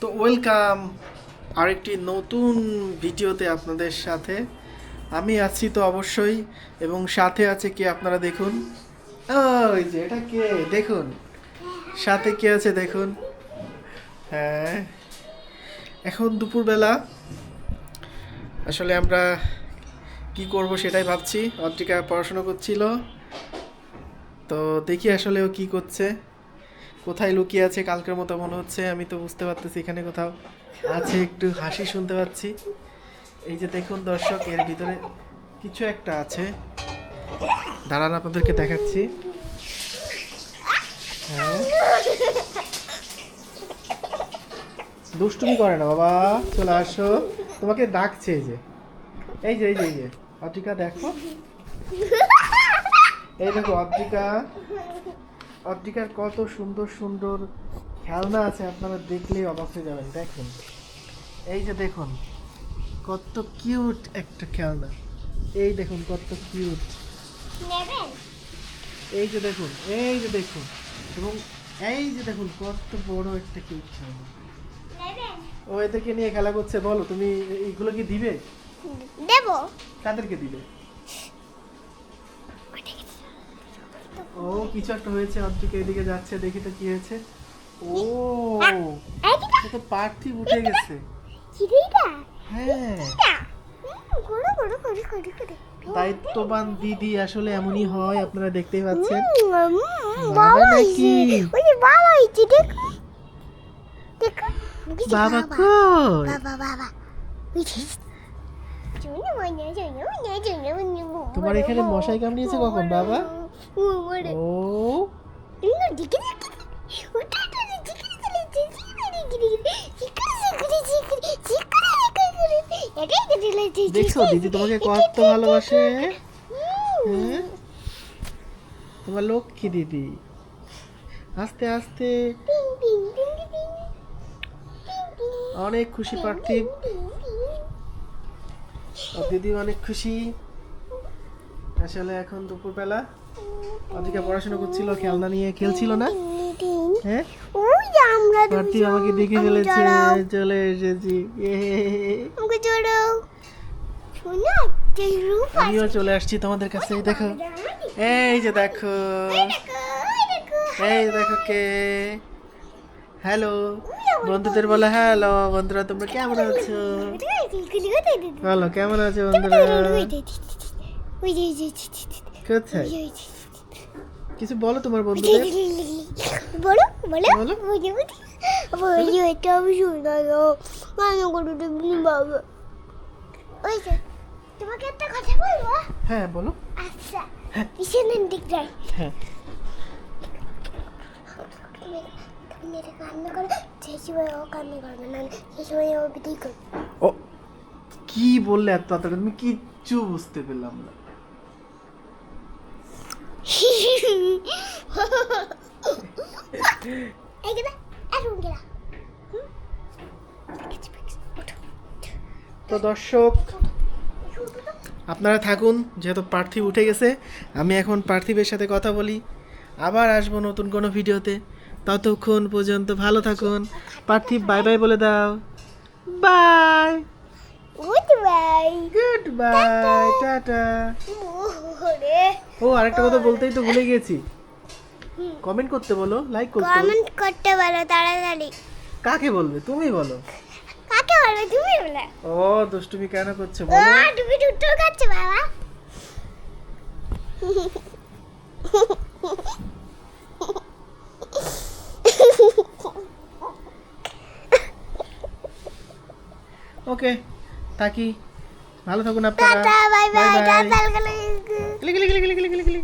তো ওয়েলকাম আরেকটি নতুন ভিডিওতে আপনাদের সাথে। আমি আছি তো অবশ্যই, এবং সাথে আছে কে আপনারা দেখুন? ওই যে, এটা কে? দেখুন। সাথে কে আছে দেখুন? হ্যাঁ। এখন দুপুরবেলা। আসলে আমরা কি করব সেটাই ভাবছি। অত্রিকা পড়াশোনা করছিল। তো দেখি আসলে ও কি করছে। কোথায় লুকিয়ে আছে কালকের মতো মনে হচ্ছে, আমি তো বুঝতে পারতেছি এখানে কোথাও আছে, একটু হাসি শুনতে পাচ্ছি। এই যে দেখুন দর্শক, এর ভিতরে কিছু একটা আছে। দাঁড়ান, আপনাদেরকে দেখাচ্ছি। হ্যাঁ। দুষ্টুমি করে না, বাবা, চলে আসো। তোমাকে ডাকছে এই যে। এই যে এই যে এই যে। অদ্রিকা, দেখো। এই দেখো, অদ্রিকা। অদ্রিকার কত সুন্দর সুন্দর খেলনা আছে আপনারা দেখলেই অবাক হয়ে যাবেন দেখুন। এই যে দেখুন কত কিউট একটা খেলনা। এই দেখুন কত কিউট। নেবেন? এই যে দেখুন এই যে দেখুন এবং এই যে দেখুন কত বড় একটা কিউট খেলনা। নেবেন? ও এদেরকে নিয়ে খেলা করছে বলো তুমি এইগুলো কি দিবে? দেব। কাদেরকে দিবে? কিছু একটা হয়েছে অর্ধেকে এদিকে যাচ্ছে দেখি তো কি হয়েছে। ও তো পার্থিব উঠে গেছে। হ্যাঁ। দায়িত্ববান দিদি আসলে এমনই হয় আপনারা দেখতেই পাচ্ছেন। বাবা নাকি? বাবা দেখো। দেখো বাবা কই? বাবা বাবা। তোমার এখানে মশাই কামড়িয়েছে কখন বাবা? দেখছ দিদি তোমাকে কত ভালোবাসে তোমার লক্ষ্মী দিদি আস্তে আস্তে অনেক খুশি পার্থিব দিদি অনেক খুশি আসলে এখন দুপুরবেলা। অধিকা পড়াশোনা করছিল খেলনা নিয়ে খেলছিল না। হ্যাঁ? পার্থিব আমাকে দেখে আমি ফেলেছে চলে এসেছি। আমাকে আমিও চলে আসছি তোমাদের কাছে দেখো। এই যে দেখো। এই দেখো কে? হ্যালো। বন্ধুদের বলে হ্যালো। বন্ধুরা তোমরা কেমন আছো? বলো কেমন আছো বন্ধুরা? কোথায় কিছু বলো তোমার বন্ধুদের। বলো বলো। বলো। বলো এটা আমি শোনালো কেন করে বাবা ওই যে তোমাকে একটা কথা বলব? হ্যাঁ বলো। আচ্ছা পিছনের দিক যাই। হ্যাঁ। সময় ও কি বললে এত তাড়াতাড়ি? তুমি কিচ্ছু বুঝতে পেলাম না এই গেলা এখন গেলা তো দর্শক আপনারা থাকুন যেহেতু পার্থিব উঠে গেছে আমি এখন পার্থিবের সাথে কথা বলি। আবার আসব নতুন কোনো ভিডিওতে। ততক্ষণ পর্যন্ত ভালো থাকুন। পার্থিব বাই বাই বলে দাও। Bye good bye good bye tata ও আরেকটা কথা বলতেই তো ভুলে গেছি কমেন্ট করতে বলো লাইক করতে বলো। কমেন্ট করতে পারো তাড়াতাড়ি। কাকে বলবে? তুমি বলো। কাকে বলবে? তুমি বলে। ও দুষ্টুমি কেন করছ ও বলো। তুমি টুট্টু খাচ্ছ বাবা। ওকে থাকি। ভালো থাকুন আপনারা। Tata bye bye. টাটা கிளி கிளி கிளி கிளி கிளி